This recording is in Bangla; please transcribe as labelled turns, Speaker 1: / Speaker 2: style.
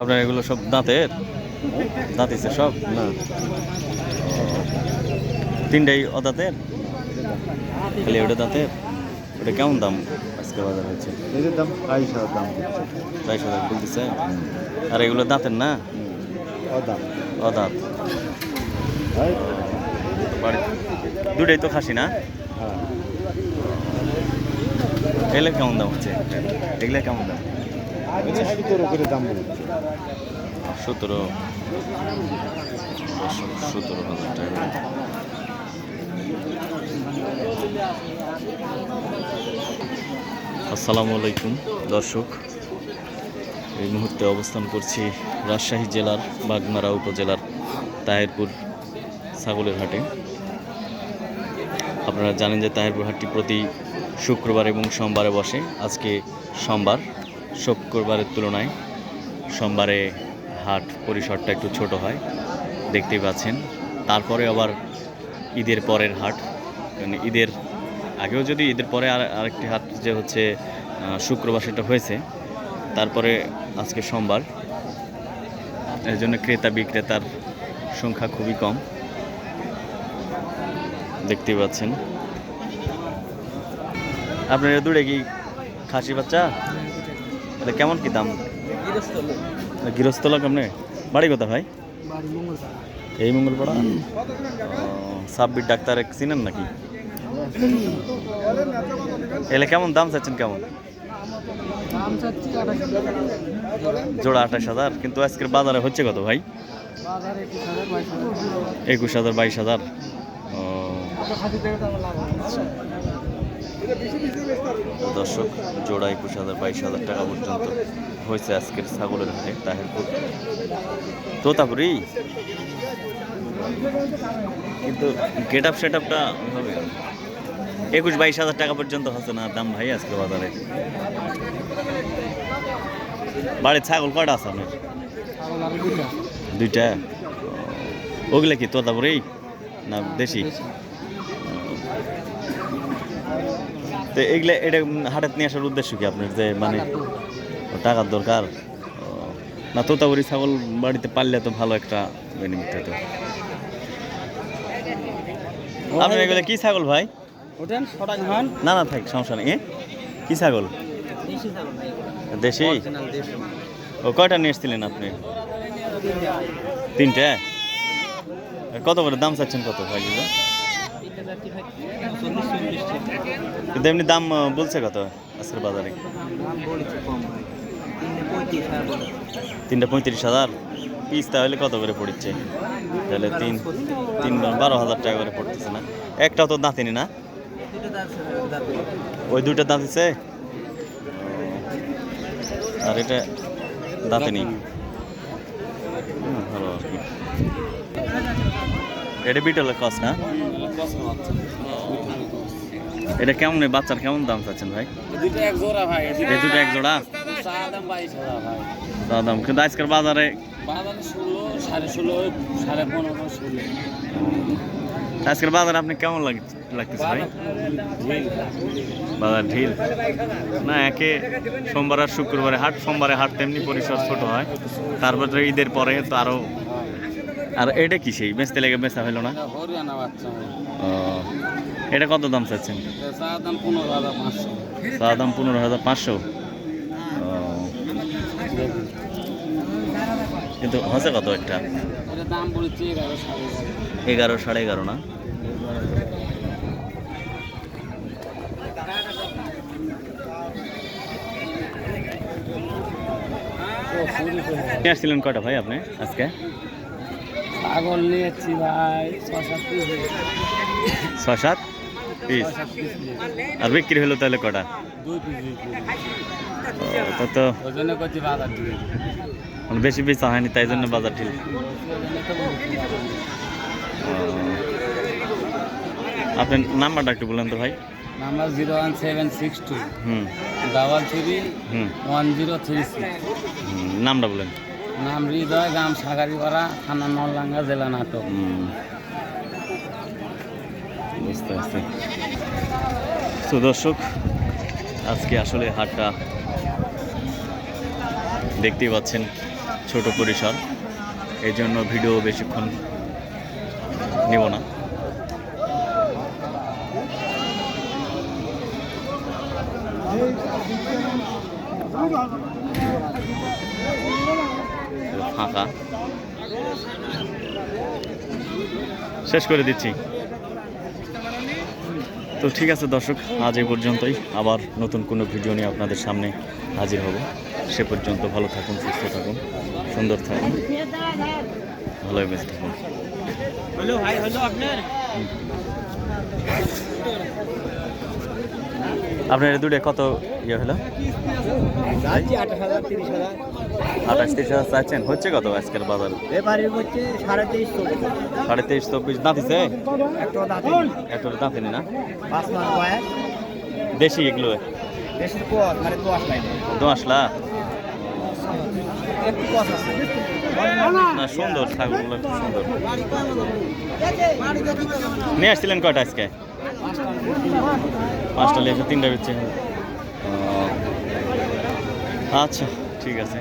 Speaker 1: আপনার এগুলো সব দাঁতের? দাঁতিছে সব? না। তিনটাই অদাঁতের? খালি ওটা দাঁতের? ওটা কেমন দাম আজকে বাজার হচ্ছে
Speaker 2: এদের দাম বাইশ হাজার দাম।
Speaker 1: বাইশ হাজার বলতেছে? আর এগুলো দাঁতের না? অদাঁত।
Speaker 2: হয়
Speaker 1: দুটাই তো খাসি না?
Speaker 2: হ্যাঁ।
Speaker 1: এগুলো কেমন দাম হচ্ছে? এগুলো কেমন দাম? টাকা। আসসালামু আলাইকুম, দর্শক। এই মুহূর্তে অবস্থান করছি রাজশাহী জেলার বাগমারা উপজেলার তাহেরপুর ছাগলের হাটে। আপনারা জানেন যে তাহেরপুর হাটটি প্রতি শুক্রবার এবং সোমবারে বসে। আজকে সোমবার শুক্রবারের তুলনায় সোমবারে হাট পরিসরটা একটু ছোট হয়, দেখতেই পাচ্ছেন। তারপরে আবার ঈদের পরের হাট, কারণ ঈদের আগেও যদি ঈদের পরে আর আরেকটি হাট যে হচ্ছে শুক্রবার সেটা হয়েছে, তারপরে আজকে সোমবার, এর জন্য ক্রেতা বিক্রেতার সংখ্যা খুবই কম, দেখতেই পাচ্ছেন। আপনার দূরে কি খাসি বাচ্চা? এটা কেমন কি দাম? গৃহস্থ লোক আপনি? বাড়ি কোথা ভাই? এই মঙ্গলপাড়া? সাব্বির ডাক্তার এক চিনেন নাকি? এলে কেমন দাম চাচ্ছেন কেমন? জোড়া আঠাশ হাজার, কিন্তু আজকের বাজারে হচ্ছে কত ভাই?
Speaker 3: একুশ হাজার বাইশ হাজার।
Speaker 1: দর্শক, জোড়া একুশ হাজার, বাইশ হাজার টাকা পর্যন্ত হয়েছে আজকের ছাগলের হাটে তাহেরপুর। তোতাপুরি? কিন্তু গেট আপ সেট আপটা হবে একুশ, বাইশ হাজার টাকা পর্যন্ত হচ্ছে না দাম ভাই আজকে বাজারে। বাড়ির ছাগল কটা আছে আপনার?
Speaker 3: দুইটা।
Speaker 1: ওগুলা কি তোতাপুরি না দেশি। তো এগুলা এটা হাটের নিয়ে আসার উদ্দেশ্য কি আপনার যে মানে টাকার দরকার। না তোতাপুরি ছাগল বাড়িতে পারলে তো ভালো একটা বেনিফিট হতো। আপনার এগুলো কি ছাগল ভাই?
Speaker 3: ওঠেন হন।
Speaker 1: না না থাক সমস্যা নেই? কি ছাগল?
Speaker 3: দেশি
Speaker 1: ও কয়টা নিয়ে এসেছিলেন আপনি? তিনটে? কত করে দাম চাচ্ছেন কত ভাই কিন্তু এমনি দাম বলছে কত আজকের বাজারে?
Speaker 3: তিনটে পঁয়ত্রিশ হাজার।
Speaker 1: পিস তাহলে কত করে পড়ছে? তাহলে তিন তিন বারো হাজার টাকা করে পড়তেছে না? একটাও তো দাঁতিনি না? ওই দুইটা দাঁতিছে আর এটা দাঁতিনি। ভালো আর কি। এটা বিটলের কস না? এটা কেমন বাচ্চার কেমন দাম চাচ্ছেন ভাই?
Speaker 3: দুটো এক জোড়া ভাই
Speaker 1: দুটো এক জোড়া?
Speaker 3: দাম বাইশ হাজার ভাই।
Speaker 1: চা দাম কিন্তু আজকের বাজারে
Speaker 3: বাজারে ষোলো সাড়ে ষোলো সাড়ে পনেরো ষোলো।
Speaker 1: আজকের বাজারে আপনি কেমন লাগ- লাগতেছে ভাই? বাজার ঢিল। না একে সোমবার আর শুক্রবারে হাট সোমবারে হাট তেমনি পরিসর ছোট হয়। তারপরে ঈদের পরে তো আরও আর এটা কি সেই? বেচতে লেগে বেচা হলো না? এটা কত দাম চাচ্ছেন?
Speaker 3: চা দাম পনেরো হাজার পাঁচশো।
Speaker 1: কিন্তু হচ্ছে কত একটা?
Speaker 3: এগারো সাড়ে এগারো।
Speaker 1: না? আসছিলেন কয়টা ভাই আপনি আজকে?
Speaker 3: ছাগল নিয়েছি ভাই
Speaker 1: ছয় সাত পিস। আর বিক্রি হলো তাহলে কটা? তা মানে বেশি বেচা হয়নি তাই জন্য বাজার ঠিক আপনার নাম্বারটা একটু বলেন তো ভাই।
Speaker 3: Number zero one seven six two.
Speaker 1: Hmm.
Speaker 3: Double three
Speaker 1: hmm.
Speaker 3: One zero three six.
Speaker 1: নামটা বলেন।
Speaker 3: নাম হৃদয় গ্রাম সাগারিপাড়া থানা নলডাঙ্গা জেলা নাটক।
Speaker 1: বুঝতে পারছি। তো দর্শক আজকে আসলে হাটটা দেখতেই পাচ্ছেন ছোট পরিসর। এই জন্য ভিডিও বেশিক্ষণ নেব না। ফাঁকা শেষ করে দিচ্ছি। তো ঠিক আছে দর্শক আজ এ পর্যন্তই। আবার নতুন কোনো ভিডিও নিয়ে আপনাদের সামনে হাজির হব। সে পর্যন্ত ভালো থাকুন সুস্থ থাকুন সুন্দর থাকুন। ভালো বেঁচে থাকুন
Speaker 3: আপনার
Speaker 1: দুটো কত ইয়ে হলো?
Speaker 3: আঠাশ তিরিশ হাজার।
Speaker 1: চাচ্ছেন। হচ্ছে কত আজকের বাজার?
Speaker 3: সাড়ে তেইশ চব্বিশ।
Speaker 1: দাঁতিছে
Speaker 3: একটা দাঁতে
Speaker 1: একটা দাঁতিনি না? দেশি এগুলো?
Speaker 3: পর মানে
Speaker 1: না? সুন্দর ছাগলগুলো সুন্দর। নিয়ে আসছিলেন কয়টা আজকে? পাঁচটা লেখা তিনটা বেচছে আচ্ছা ঠিক আছে।